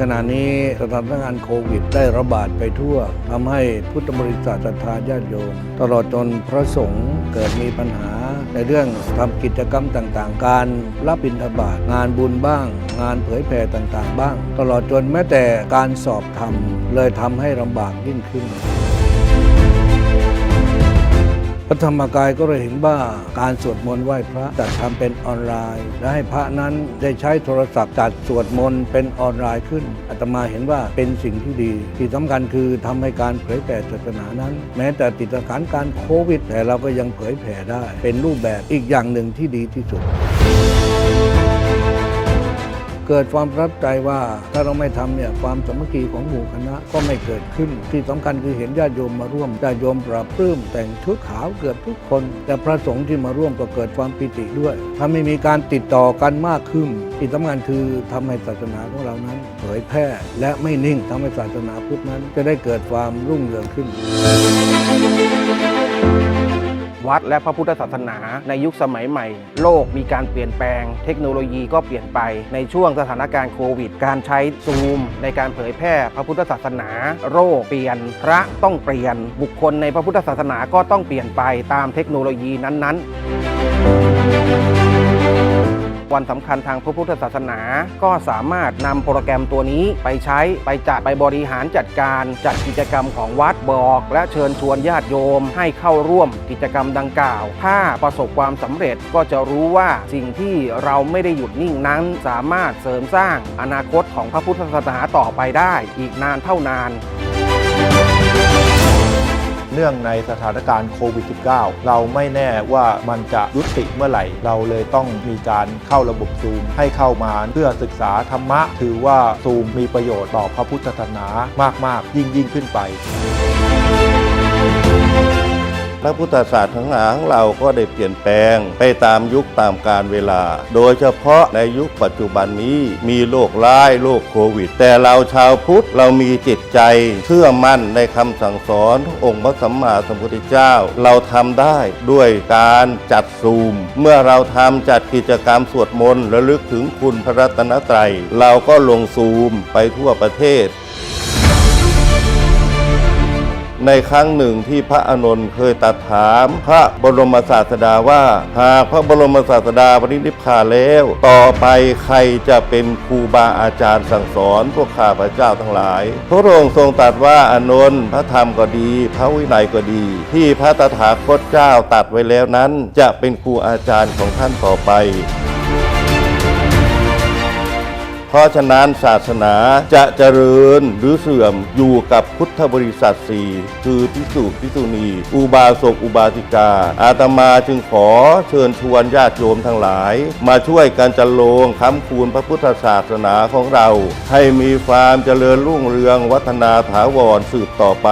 ขณะนี้สถานการณ์โควิดได้ระบาดไปทั่วทำให้พุทธบริษัทศรัทธาญาติโยม ตลอดจนพระสงฆ์เกิดมีปัญหาในเรื่องทำกิจกรรมต่างๆ การรับบิณฑบาตงานบุญบ้าง งานเผยแผ่ต่างๆ บ้าง ตลอดจนแม้แต่การสอบธรรมเลยทำให้ลำบากยิ่งขึ้น พระธรรมกายก็เลยเห็นว่าการสวดมนต์ไหว้พระจัดทำเป็นออนไลน์ และให้พระนั้นได้ใช้โทรศัพท์จัดสวดมนต์เป็นออนไลน์ขึ้นอาตมาเห็นว่าเป็นสิ่งที่ดี ที่สำคัญคือทำให้การเผยแผ่ศาสนานั้น แม้แต่ติดสถานการณ์โควิด แต่เราก็ยังเผยแผ่ได้ เป็นรูปแบบอีกอย่างหนึ่งที่ดีที่สุด เกิดความประทับใจว่าถ้าเราไม่ทำเนี่ยความสามัคคีของหมู่คณะก็ไม่เกิดขึ้น ที่สำคัญคือเห็นญาติโยมมาร่วมญาติโยมปราบปลื้มแต่งชุดขาวเกือบทุกคน แต่พระสงฆ์ที่มาร่วมก็เกิดความปิติด้วยถ้าไม่มีการติดต่อกันมากขึ้นที่สำคัญคือทำให้ศาสนาของเรานั้นเผยแพร่และไม่นิ่งทำให้ศาสนาพุทธนั้น จะได้เกิดความรุ่งเรืองขึ้น วัดและพระพุทธศาสนาในยุคสมัยใหม่ โลกมีการเปลี่ยนแปลง เทคโนโลยีก็เปลี่ยนไปในช่วงสถานการณ์โควิด การใช้ซูม ในการเผยแพร่พระพุทธศาสนา โรคเปลี่ยน พระต้องเปลี่ยน บุคคลในพระพุทธศาสนาก็ต้องเปลี่ยนไปตามเทคโนโลยีนั้นๆ วันสำคัญทางพระพุทธศาสนา ก็สามารถนำโปรแกรมตัวนี้ไปใช้ไปจัดไปบริหารจัดการจัดกิจกรรมของวัดบอก และเชิญชวนญาติโยม ให้เข้าร่วมกิจกรรมดังกล่าว ถ้าประสบความสำเร็จก็จะรู้ว่าสิ่งที่เราไม่ได้หยุดนิ่งนั้น สามารถเสริมสร้างอนาคตของพระพุทธศาสนาต่อไปได้ อีกนานเท่านาน เนื่องในสถานการณ์โควิด -19 เราไม่แน่ว่ามันจะยุติเมื่อไหร่ เราเลยต้องมีการเข้าระบบซูม ให้เข้ามาเพื่อศึกษาธรรมะ ถือว่าซูมมีประโยชน์ต่อพระพุทธศาสนามาก ๆ ยิ่งยิ่งขึ้นไป พระพุทธศาสนาของเราก็ได้เปลี่ยนแปลงไปตามยุคตามการเวลา โดยเฉพาะในยุคปัจจุบันนี้มีโรคร้ายโรคโควิด แต่เราชาวพุทธเรามีจิตใจเชื่อมั่นในคำสั่งสอนองค์พระสัมมาสัมพุทธเจ้า เราทำได้ด้วยการจัดซูม เมื่อเราทำจัดกิจกรรมสวดมนต์ระลึกถึงคุณพระรัตนตรัย เราก็ลงซูมไปทั่วประเทศ ในครั้งหนึ่งที่พระอานนท์เคยตัดถาม พระบรมศาสดาว่า หากพระบรมศาสดาปรินิพพานแล้ว ต่อไปใครจะเป็นครูบาอาจารย์สั่งสอนพวกข้าพระเจ้าทั้งหลาย พระองค์ทรงตรัสว่าอานนท์พระธรรมก็ดี พระวินัยก็ดี ที่พระตถาคตเจ้าตัดไว้แล้วนั้น จะเป็นครูอาจารย์ของท่านต่อไป เพราะฉะนั้นศาสนาจะเจริญหรือเสื่อมอยู่กับพุทธบริษัทสี่คือพิสุพิสุณี อุบาสกอุบาสิกา อาตมาจึงขอเชิญชวนญาติโยมทั้งหลาย มาช่วยกันจันโลงคำคูณพระพุทธศาสนาของเรา ให้มีความเจริญรุ่งเรืองวัฒนาถาวรสืบต่อไป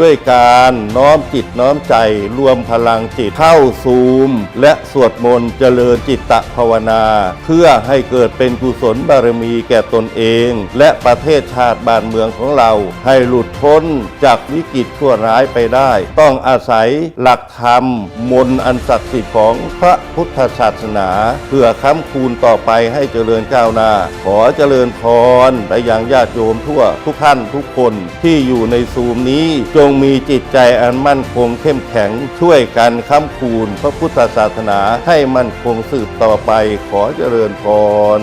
ด้วยการน้อมจิตน้อมใจรวมพลังจิตเข้าซูม และสวดมนต์เจริญจิตตภาวนา เพื่อให้เกิดเป็นกุศลบารมีแก่ตนเอง และประเทศชาติบ้านเมืองของเรา ให้หลุดพ้นจากวิกฤตชั่วร้ายไปได้ ต้องอาศัยหลักธรรม มนต์อันศักดิ์สิทธิ์ของพระพุทธศาสนา เพื่อค้ำคูณต่อไปให้เจริญก้าวหน้า ขอเจริญพรไปยังญาติโยมทั่วทุกท่านทุกคนที่อยู่ในซูมนี้จงมีจิตใจอันมั่นคงเข้มแข็งช่วยกันค้ำคูณพระพุทธศาสนาให้มั่นคงสืบต่อไปขอเจริญพร